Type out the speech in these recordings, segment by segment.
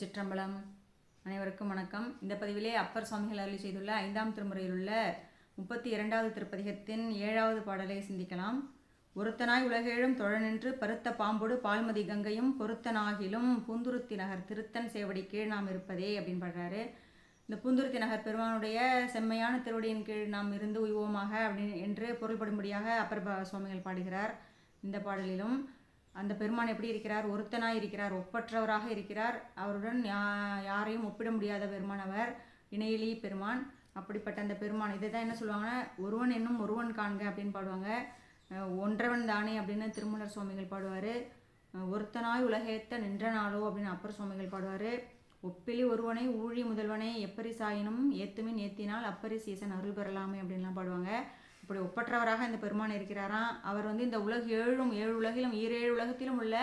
சிற்றம்பலம். அனைவருக்கும் வணக்கம். இந்த பதிவிலே அப்பர் சுவாமிகள் அருளி செய்துள்ள ஐந்தாம் திருமுறையில் உள்ள முப்பத்தி இரண்டாவது திருப்பதிகத்தின் ஏழாவது பாடலை சிந்திக்கலாம். ஒருத்தனாய் உலகேழும் தொழநின்று பருத்த பாம்போடு பால்மதி கங்கையும் பொருத்தனாகிலும் பூந்துருத்தி நகர் திருத்தன் சேவடி கீழ் நாம் இருப்பதே அப்படின்னு பாடுறாரு. இந்த பூந்துருத்தி நகர் பெருமானுடைய செம்மையான திருவடியின் கீழ் நாம் இருந்து உய்வோமாக அப்படின்னு என்று பொருள்படும்படியாக அப்பர் சுவாமிகள் பாடுகிறார். இந்த பாடலிலும் அந்த பெருமான் எப்படி இருக்கிறார்? ஒருத்தனாய் இருக்கிறார் ஒப்பற்றவராக இருக்கிறார். அவருடன் யா- யாரையும் ஒப்பிட முடியாத பெருமான் அவர் இணையிலி பெருமான். அப்படிப்பட்ட அந்த பெருமான். இதை தான் என்ன சொல்லுவாங்கன்னா ஒருவன் என்னும் ஒருவன் காண்க அப்படின்னு பாடுவாங்க. ஒன்றவன் தானே அப்படின்னு திருமலர் சுவாமிகள் பாடுவார். ஒருத்தனாய் உலகேத்த நின்ற நாளோ அப்படின்னு அப்பர் சுவாமிகள் பாடுவார். ஒப்பிலி ஒருவனை ஊழி முதல்வனை எப்பரி சாயினும் ஏத்துமின் ஏத்தினால் அப்பரி சீசன் அருள் பெறலாமே அப்படின்லாம் பாடுவாங்க. இப்படி ஒப்பற்றவராக இந்த பெருமான் இருக்கிறாராம். அவர் வந்து இந்த உலக ஏழும் ஏழு உலகிலும் ஈரேழு உலகத்திலும் உள்ள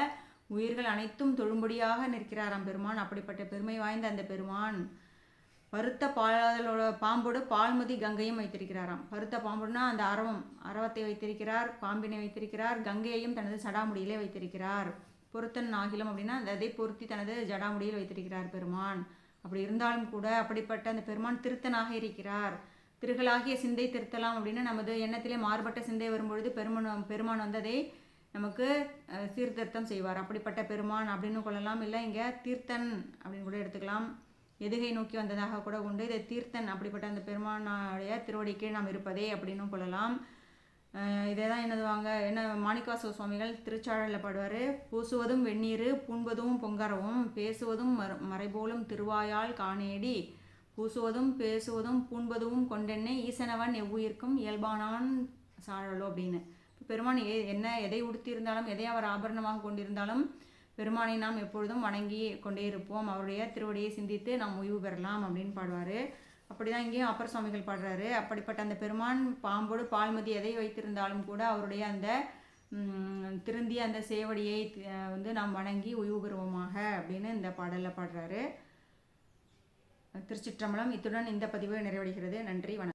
உயிர்கள் அனைத்தும் தொழும்படியாக நிற்கிறாராம் பெருமான். அப்படிப்பட்ட பெருமை வாய்ந்த அந்த பெருமான். பருத்த பாலோட பாம்போடு பால்மதி கங்கையும் வைத்திருக்கிறாராம். பருத்த பாம்புனா அந்த அரவம் அரவத்தை வைத்திருக்கிறார் பாம்பினை வைத்திருக்கிறார் கங்கையையும் தனது சடாமுடியிலே வைத்திருக்கிறார். பொருத்தன் ஆகிலம் அப்படின்னா அந்த அதை பொருத்தி தனது ஜடாமுடியில் வைத்திருக்கிறார் பெருமான். அப்படி இருந்தாலும் கூட அப்படிப்பட்ட அந்த பெருமான் திருத்தனாக இருக்கிறார். திருகளாகிய சிந்தை திருத்தலாம் அப்படின்னு நமது எண்ணத்திலே மாறுபட்ட சிந்தை வரும்பொழுது பெருமான் பெருமான் வந்ததை நமக்கு சீர்திருத்தம் செய்வார். அப்படிப்பட்ட பெருமான் அப்படின்னு கொள்ளலாம் இல்லை இங்கே தீர்த்தன் அப்படின்னு கூட எடுத்துக்கலாம். எதுகை நோக்கி வந்ததாக கூட உண்டு. இதை தீர்த்தன் அப்படிப்பட்ட அந்த பெருமானுடைய திருவடிக்கே நாம் இருப்பதே அப்படின்னும் கொள்ளலாம். இதை இதே தான் என்னதுவாங்க என்ன மாணிக்காசு சுவாமிகள் திருச்சாழலில் பாடுவார். பூசுவதும் வெந்நீர் பூண்பதும் பொங்கரவும் பேசுவதும் மறைபோலும் திருவாயால் காணேடி. பூசுவதும் பேசுவதும் பூண்பதும் கொண்டென்னை ஈசனவன் எவ்வுயிர்க்கும் இயல்பானான் சாழலோ அப்படின்னு. பெருமான் ஏ என்ன எதை உடுத்தியிருந்தாலும் எதை அவர் ஆபரணமாக கொண்டிருந்தாலும் பெருமானை நாம் எப்பொழுதும் வணங்கி கொண்டே இருப்போம். அவருடைய திருவடியை சிந்தித்து நாம் ஓய்வு பெறலாம் அப்படின்னு பாடுவார். அப்படிதான் இங்கேயும் அப்பர் சுவாமிகள் பாடுறாரு. அப்படிப்பட்ட அந்த பெருமான் பாம்போடு பால்மதி எதை வைத்திருந்தாலும் கூட அவருடைய அந்த திருந்திய அந்த சேவடியை வந்து நாம் வணங்கி ஓய்வு பெறுவோமாக அப்படின்னு இந்த பாடலில் பாடுறாரு. திருச்சிற்றம்பலம். இத்துடன் இந்த பதிவு நிறைவடைகிறது. நன்றி வணக்கம்.